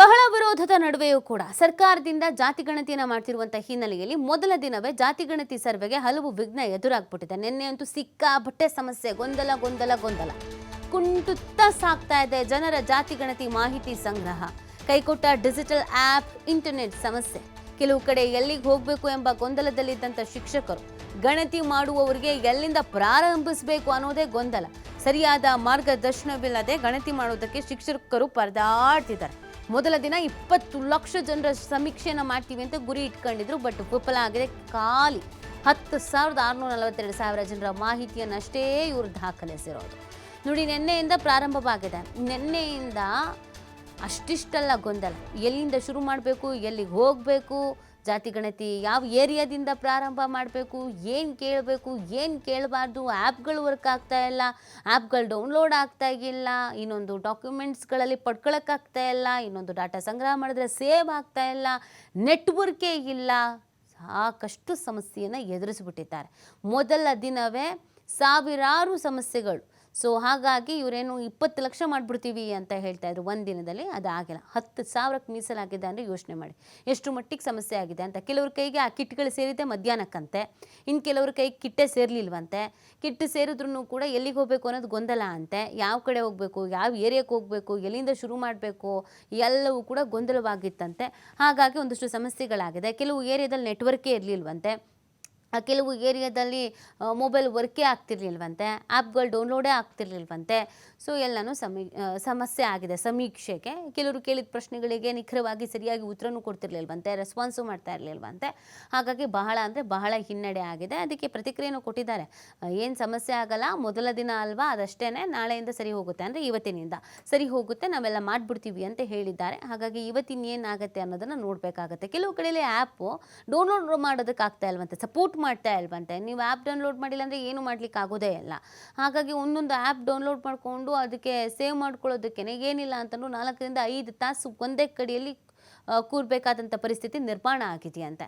ಬಹಳ ವಿರೋಧದ ನಡುವೆಯೂ ಕೂಡ ಸರ್ಕಾರದಿಂದ ಜಾತಿ ಗಣತಿಯನ್ನು ಮಾಡ್ತಿರುವಂತಹ ಹಿನ್ನೆಲೆಯಲ್ಲಿ ಮೊದಲ ದಿನವೇ ಜಾತಿ ಗಣತಿ ಸರ್ವೆಗೆ ಹಲವು ವಿಘ್ನ ಎದುರಾಗ್ಬಿಟ್ಟಿದೆ. ನಿನ್ನೆ ಅಂತೂ ಸಿಕ್ಕಾಪಟ್ಟೆ ಸಮಸ್ಯೆ, ಗೊಂದಲ ಗೊಂದಲ ಗೊಂದಲ. ಕುಂಟುತ್ತಾ ಸಾಕ್ತಾ ಇದೆ ಜನರ ಜಾತಿ ಗಣತಿ ಮಾಹಿತಿ ಸಂಗ್ರಹ. ಕೈಕೊಟ್ಟ ಡಿಜಿಟಲ್ ಆಪ್ ಇಂಟರ್ನೆಟ್ ಸಮಸ್ಯೆ. ಕೆಲವು ಕಡೆ ಎಲ್ಲಿಗೆ ಹೋಗಬೇಕು ಎಂಬ ಗೊಂದಲದಲ್ಲಿದ್ದಂಥ ಶಿಕ್ಷಕರು. ಗಣತಿ ಮಾಡುವವರಿಗೆ ಎಲ್ಲಿಂದ ಪ್ರಾರಂಭಿಸಬೇಕು ಅನ್ನೋದೇ ಗೊಂದಲ. ಸರಿಯಾದ ಮಾರ್ಗದರ್ಶನವಿಲ್ಲದೆ ಗಣತಿ ಮಾಡುವುದಕ್ಕೆ ಶಿಕ್ಷಕರು ಪರದಾಡ್ತಿದ್ದಾರೆ. ಮೊದಲ ದಿನ ಇಪ್ಪತ್ತು ಲಕ್ಷ ಜನರ ಸಮೀಕ್ಷೆಯನ್ನು ಮಾಡ್ತೀವಿ ಅಂತ ಗುರಿ ಇಟ್ಕೊಂಡಿದ್ರು, ಬಟ್ ವಿಫಲ ಆಗಿದೆ. ಖಾಲಿ ಹತ್ತು ಸಾವಿರದ ಆರುನೂರ ನಲವತ್ತೆರಡು ಸಾವಿರ ಜನರ ಮಾಹಿತಿಯನ್ನಷ್ಟೇ ಇವರು ದಾಖಲಿಸಿರೋದು. ನೋಡಿ, ನಿನ್ನೆಯಿಂದ ಪ್ರಾರಂಭವಾಗಿದೆ. ನಿನ್ನೆಯಿಂದ ಅಷ್ಟಿಷ್ಟಲ್ಲ ಗೊಂದಲ. ಎಲ್ಲಿಂದ ಶುರು ಮಾಡಬೇಕು, ಎಲ್ಲಿಗೆ ಹೋಗಬೇಕು, ಜಾತಿ ಗಣತಿ ಯಾವ ಏರಿಯಾದಿಂದ ಪ್ರಾರಂಭ ಮಾಡಬೇಕು, ಏನು ಕೇಳಬೇಕು, ಏನು ಕೇಳಬಾರ್ದು, ಆ್ಯಪ್ಗಳು ವರ್ಕ್ ಆಗ್ತಾ ಇಲ್ಲ, ಆ್ಯಪ್ಗಳು ಡೌನ್ಲೋಡ್ ಆಗ್ತಾ ಇಲ್ಲ, ಇನ್ನೊಂದು ಡಾಕ್ಯುಮೆಂಟ್ಸ್ಗಳಲ್ಲಿ ಪಡ್ಕೊಳಕ್ಕಾಗ್ತಾ ಇಲ್ಲ, ಇನ್ನೊಂದು ಡಾಟಾ ಸಂಗ್ರಹ ಮಾಡಿದ್ರೆ ಸೇವ್ ಆಗ್ತಾ ಇಲ್ಲ, ನೆಟ್ವರ್ಕೇ ಇಲ್ಲ. ಸಾಕಷ್ಟು ಸಮಸ್ಯೆಯನ್ನು ಎದುರಿಸಿಬಿಟ್ಟಿದ್ದಾರೆ. ಮೊದಲ ದಿನವೇ ಸಾವಿರಾರು ಸಮಸ್ಯೆಗಳು. ಸೊ ಹಾಗಾಗಿ ಇವರೇನು ಇಪ್ಪತ್ತು ಲಕ್ಷ ಮಾಡಿಬಿಡ್ತೀವಿ ಅಂತ ಹೇಳ್ತಾ ಇದ್ರು. ಒಂದು ದಿನದಲ್ಲಿ ಅದು ಆಗಿಲ್ಲ. ಹತ್ತು ಸಾವಿರಕ್ಕೆ ಮೀಸಲಾಗಿದೆ ಅಂದರೆ ಯೋಚನೆ ಮಾಡಿ. ಎಷ್ಟು ಮಟ್ಟಿಗೆ ಸಮಸ್ಯೆ ಆಗಿದೆ ಅಂತ. ಕೆಲವ್ರ ಕೈಗೆ ಆ ಕಿಟ್ಗಳು ಸೇರಿದೆ ಮಧ್ಯಾಹ್ನಕ್ಕಂತೆ. ಇನ್ನು ಕೆಲವ್ರ ಕೈಗೆ ಕಿಟ್ಟೆ ಸೇರಲಿಲ್ವಂತೆ. ಕಿಟ್ಟು ಸೇರಿದ್ರೂ ಕೂಡ ಎಲ್ಲಿಗೆ ಹೋಗಬೇಕು ಅನ್ನೋದು ಗೊಂದಲ ಅಂತೆ. ಯಾವ ಕಡೆ ಹೋಗಬೇಕು, ಯಾವ ಏರಿಯಾಕ್ಕೆ ಹೋಗಬೇಕು, ಎಲ್ಲಿಂದ ಶುರು ಮಾಡಬೇಕು, ಎಲ್ಲವೂ ಕೂಡ ಗೊಂದಲವಾಗಿತ್ತಂತೆ. ಹಾಗಾಗಿ ಒಂದಷ್ಟು ಸಮಸ್ಯೆಗಳಾಗಿದೆ. ಕೆಲವು ಏರಿಯಾದಲ್ಲಿ ನೆಟ್ವರ್ಕೇ ಇರಲಿಲ್ವಂತೆ. ಕೆಲವು ಏರಿಯಾದಲ್ಲಿ ಮೊಬೈಲ್ ವರ್ಕೇ ಆಗ್ತಿರ್ಲಿಲ್ವಂತೆ ಆ್ಯಪ್ಗಳು ಡೌನ್ಲೋಡೇ ಆಗ್ತಿರ್ಲಿಲ್ವಂತೆ. ಸೊ ಎಲ್ಲನೂ ಸಮೀ ಸಮಸ್ಯೆ ಆಗಿದೆ. ಸಮೀಕ್ಷೆಗೆ ಕೆಲವರು ಕೇಳಿದ ಪ್ರಶ್ನೆಗಳಿಗೆ ನಿಖರವಾಗಿ ಸರಿಯಾಗಿ ಉತ್ತರನೂ ಕೊಡ್ತಿರ್ಲಿಲ್ವಂತೆ ರೆಸ್ಪಾನ್ಸು ಮಾಡ್ತಾ ಇರಲಿಲ್ವಂತೆ. ಹಾಗಾಗಿ ಬಹಳ ಅಂದರೆ ಬಹಳ ಹಿನ್ನಡೆ ಆಗಿದೆ. ಅದಕ್ಕೆ ಪ್ರತಿಕ್ರಿಯೆನೂ ಕೊಟ್ಟಿದ್ದಾರೆ. ಏನು ಸಮಸ್ಯೆ ಆಗಲ್ಲ, ಮೊದಲ ದಿನ ಅಲ್ವಾ ಅದಷ್ಟೇ ನಾಳೆಯಿಂದ ಸರಿ ಹೋಗುತ್ತೆ ಅಂದರೆ ಇವತ್ತಿನಿಂದ. ಸರಿ ಹೋಗುತ್ತೆ, ನಾವೆಲ್ಲ ಮಾಡಿಬಿಡ್ತೀವಿ ಅಂತ ಹೇಳಿದ್ದಾರೆ. ಹಾಗಾಗಿ ಇವತ್ತಿನ ಏನಾಗುತ್ತೆ ಅನ್ನೋದನ್ನು ನೋಡಬೇಕಾಗತ್ತೆ. ಕೆಲವು ಕಡೆಯಲ್ಲಿ ಆ್ಯಪು ಡೌನ್ಲೋಡ್ ಮಾಡೋದಕ್ಕೆ ಆಗ್ತಾ ಇಲ್ವಂತೆ. ಸಪೋರ್ಟ್ ಮಾಡ್ತಾ ಇಲ್ವಂತೆ. ನೀವು ಆ್ಯಪ್ ಡೌನ್ಲೋಡ್ ಮಾಡಿಲ್ಲ ಅಂದರೆ ಏನು ಮಾಡ್ಲಿಕ್ಕೆ ಆಗೋದೇ ಇಲ್ಲ. ಹಾಗಾಗಿ ಒಂದೊಂದು ಆ್ಯಪ್ ಡೌನ್ಲೋಡ್ ಮಾಡಿಕೊಂಡು ಅದಕ್ಕೆ ಸೇವ್ ಮಾಡ್ಕೊಳ್ಳೋದಕ್ಕೆ ಏನಿಲ್ಲ ಅಂತಂದು ನಾಲ್ಕರಿಂದ ಐದು ತಾಸು ಒಂದೇ ಕಡೆಯಲ್ಲಿ ಕೂರಬೇಕಾದಂಥ ಪರಿಸ್ಥಿತಿ ನಿರ್ಮಾಣ ಆಗಿದೆಯಂತೆ.